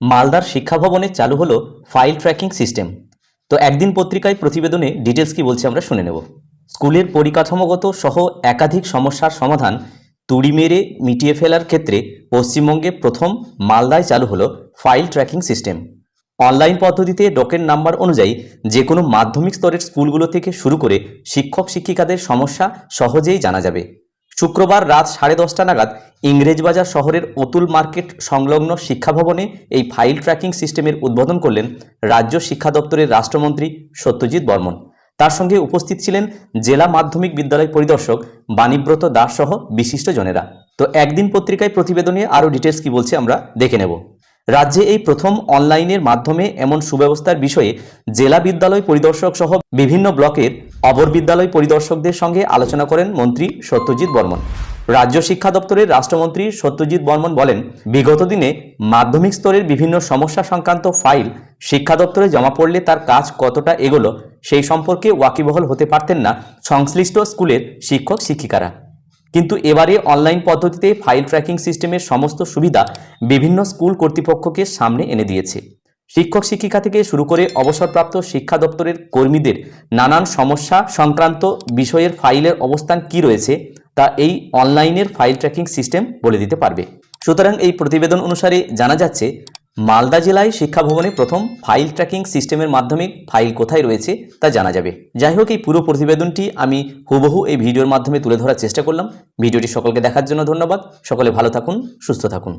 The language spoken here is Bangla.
মালদার শিক্ষা ভবনে চালু হলো ফাইল ট্র্যাকিং সিস্টেম তো একদিন পত্রিকায় প্রতিবেদনে ডিটেলস কি বলছে আমরা শুনে নেব। স্কুলের পরিকাঠামোগত সহ একাধিক সমস্যার সমাধান তুড়ি মেরে মিটিয়ে ফেলার ক্ষেত্রে পশ্চিমবঙ্গে প্রথম মালদায় চালু হলো ফাইল ট্র্যাকিং সিস্টেম অনলাইন পদ্ধতিতে ডকেট নাম্বার অনুযায়ী যে কোনো মাধ্যমিক স্তরের স্কুলগুলো থেকে শুরু করে শিক্ষক শিক্ষিকাদের সমস্যা সহজেই জানা যাবে। শুক্রবার রাত সাড়ে দশটা নাগাদ ইংরেজবাজার শহরের অতুল মার্কেট সংলগ্ন শিক্ষা ভবনে এই ফাইল ট্র্যাকিং সিস্টেমের উদ্বোধন করলেন রাজ্য শিক্ষা দপ্তরের রাষ্ট্রমন্ত্রী সত্যজিৎ বর্মন। তার সঙ্গে উপস্থিত ছিলেন জেলা মাধ্যমিক বিদ্যালয় পরিদর্শক বাণীব্রত দাস সহ বিশিষ্ট জনেরা। তো একদিন পত্রিকায় প্রতিবেদনে আরও ডিটেলস কি বলছে আমরা দেখে নেব। রাজ্যে এই প্রথম অনলাইনের মাধ্যমে এমন সুব্যবস্থার বিষয়ে জেলা বিদ্যালয় পরিদর্শক সহ বিভিন্ন ব্লকের অবর বিদ্যালয় পরিদর্শকদের সঙ্গে আলোচনা করেন মন্ত্রী সত্যজিৎ বর্মন। রাজ্য শিক্ষা দপ্তরের রাষ্ট্রমন্ত্রী সত্যজিৎ বর্মন বলেন, বিগত দিনে মাধ্যমিক স্তরের বিভিন্ন সমস্যা সংক্রান্ত ফাইল শিক্ষা দপ্তরে জমা পড়লে তার কাজ কতটা এগোলো সেই সম্পর্কে ওয়াকিবহল হতে পারতেন না সংশ্লিষ্ট স্কুলের শিক্ষক শিক্ষিকারা। কিন্তু এবারে অনলাইন পদ্ধতিতে ফাইল ট্র্যাকিং সিস্টেমের সমস্ত সুবিধা বিভিন্ন স্কুল কর্তৃপক্ষকে সামনে এনে দিয়েছে। শিক্ষক শিক্ষিকা থেকে শুরু করে অবসরপ্রাপ্ত শিক্ষা দপ্তরের কর্মীদের নানান সমস্যা সংক্রান্ত বিষয়ের ফাইলের অবস্থান কি রয়েছে তা এই অনলাইনের ফাইল ট্র্যাকিং সিস্টেম বলে দিতে পারবে। সুতরাং এই প্রতিবেদন অনুসারে জানা যাচ্ছে, মালদা জেলায় শিক্ষা ভবনে প্রথম ফাইল ট্র্যাকিং সিস্টেমের মাধ্যমে ফাইল কোথায় রয়েছে তা জানা যাবে। যাই হোক, এই পুরো প্রতিবেদনটি আমি হুবহু এই ভিডিওর মাধ্যমে তুলে ধরার চেষ্টা করলাম। ভিডিওটি সকলকে দেখার জন্য ধন্যবাদ। সকলে ভালো থাকুন, সুস্থ থাকুন।